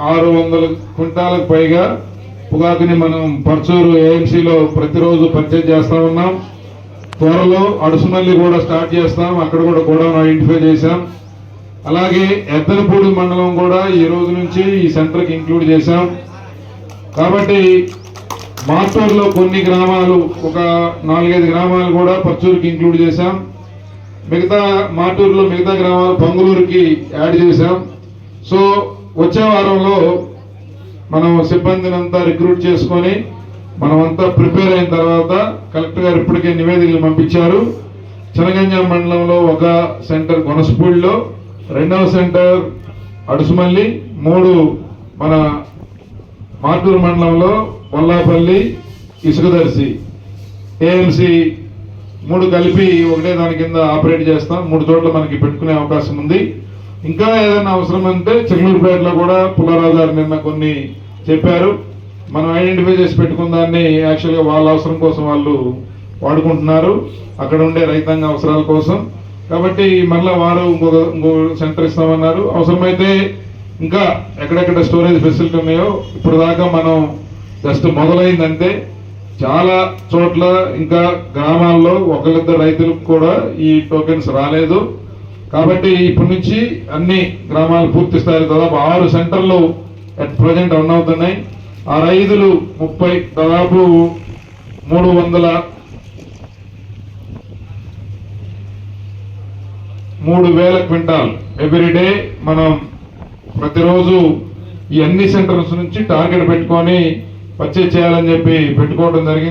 ఆరు వందల క్వింటాలకు పైగా పొగాకుని మనం పర్చూరు ఏఎంసీలో ప్రతిరోజు పర్చేజ్ చేస్తా ఉన్నాం. త్వరలో అడుసుమల్లి కూడా స్టార్ట్ చేస్తాం. అక్కడ కూడా గోడౌన్ ఐడెంటిఫై చేశాం. అలాగే ఎద్దనపూడి మండలం కూడా ఈ రోజు నుంచి ఈ సెంటర్కి ఇంక్లూడ్ చేశాం. కాబట్టి మార్టూరులో కొన్ని గ్రామాలు ఒక నాలుగైదు గ్రామాలు కూడా పర్చూరుకి ఇంక్లూడ్ చేశాం. మిగతా మాటూరులో మిగతా గ్రామాలు పొంగులూరుకి యాడ్ చేశాం. సో వచ్చే వారంలో మనం సిబ్బందిని అంతా రిక్రూట్ చేసుకొని మనమంతా ప్రిపేర్ అయిన తర్వాత కలెక్టర్ గారు ఇప్పటికే నివేదికలు పంపించారు. చనగంజాం మండలంలో ఒక సెంటర్ కొనసపూడిలో రెండవ సెంటర్ అడుసుమల్లి మూడు మన మార్టూరు మండలంలో వల్లాపల్లి ఇసుకదర్శి ఏఎంసి మూడు కలిపి ఒకటే దాని కింద ఆపరేట్ చేస్తాం. మూడు చోట్ల మనకి పెట్టుకునే అవకాశం ఉంది. ఇంకా ఏదైనా అవసరం అంటే చిల్లూరుపేటలో కూడా పుల్లారావు నిన్న కొన్ని చెప్పారు. మనం ఐడెంటిఫై చేసి పెట్టుకున్న దాన్ని యాక్చువల్గా వాళ్ళ అవసరం కోసం వాళ్ళు వాడుకుంటున్నారు. అక్కడ ఉండే రైతాంగ అవసరాల కోసం. కాబట్టి మళ్ళీ వారు ఇంకొక ఇంకో సెంటర్ ఇస్తామన్నారు. అవసరమైతే ఇంకా ఎక్కడెక్కడ స్టోరేజ్ ఫెసిలిటీ ఉన్నాయో ఇప్పుడు దాకా మనం జస్ట్ మొదలైందంటే చాలా చోట్ల ఇంకా గ్రామాల్లో ఒకరిద్దరు రైతులకు కూడా ఈ టోకెన్స్ రాలేదు. కాబట్టి ఇప్పటి నుంచి అన్ని గ్రామాలు పూర్తి స్థాయిలో దాదాపు ఆరు సెంటర్లు అట్ ప్రజెంట్ రన్ అవుతున్నాయి. ఆ రైతులు ముప్పై దాదాపు మూడు వందల మూడు వేల క్వింటాల్. ఎవ్రీడే మనం ప్రతిరోజు ఈ అన్ని సెంటర్స్ నుంచి టార్గెట్ పెట్టుకొని పర్చేజ్ చేయాలని చెప్పి పెట్టుకోవడం జరిగింది.